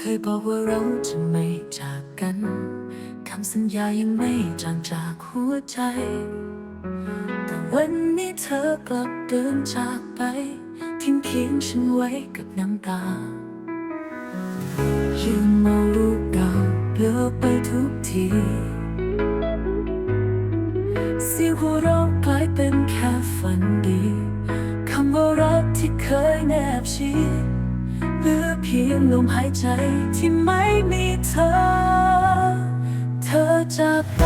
เคยบอกว่าเราจะไม่จากกัน คำสัญญายังไม่จางจากหัวใจ แต่วันนี้เธอกลับเดินจากไป ทิ้งเพียงฉันไว้กับน้ำตายืนมองรูปเก่าเบลอไปทุกทีเสียงหัวเราะกลายเป็นแค่ฝันดี คำว่ารักที่เคยแนบชิด เหลือเพียงลมหายใจที่ไม่มีเธอ เธอจะไป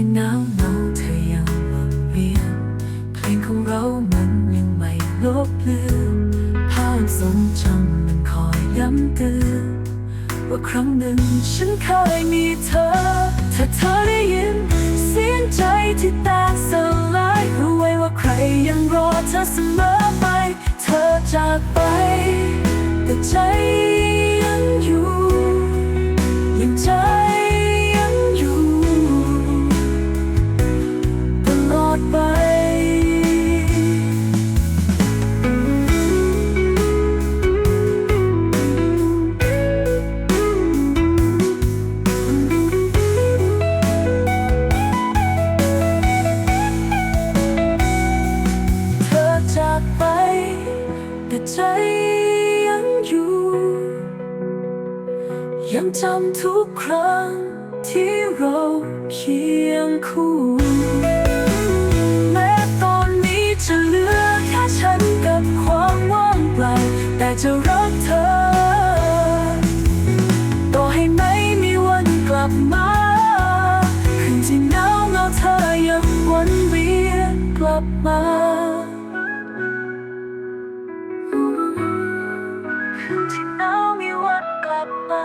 ที่หนาวเหงาเธอยังมาเวียนเพลงของเรามันยังไม่ลบเลือนภาพทรงจำมันคอยย้ำเตือนว่าครั้งหนึ่งฉันเคยมีเธอ ถ้าเธอได้ยิน เสียงใจที่แตกสลายรู้ไว้ว่าใครยังรอเธอเสมอ ยังจำทุกครั้งที่เราเคียงคู่แม้ตอนนี้จะเหลือแค่ฉันกับความว่างเปล่าแต่จะรักเธอ ต่อให้ไม่มีวันกลับมาคืนที่หนาวเงาเธอยังวนเวียนกลับมาคืนที่หนาวมีวันกลับมา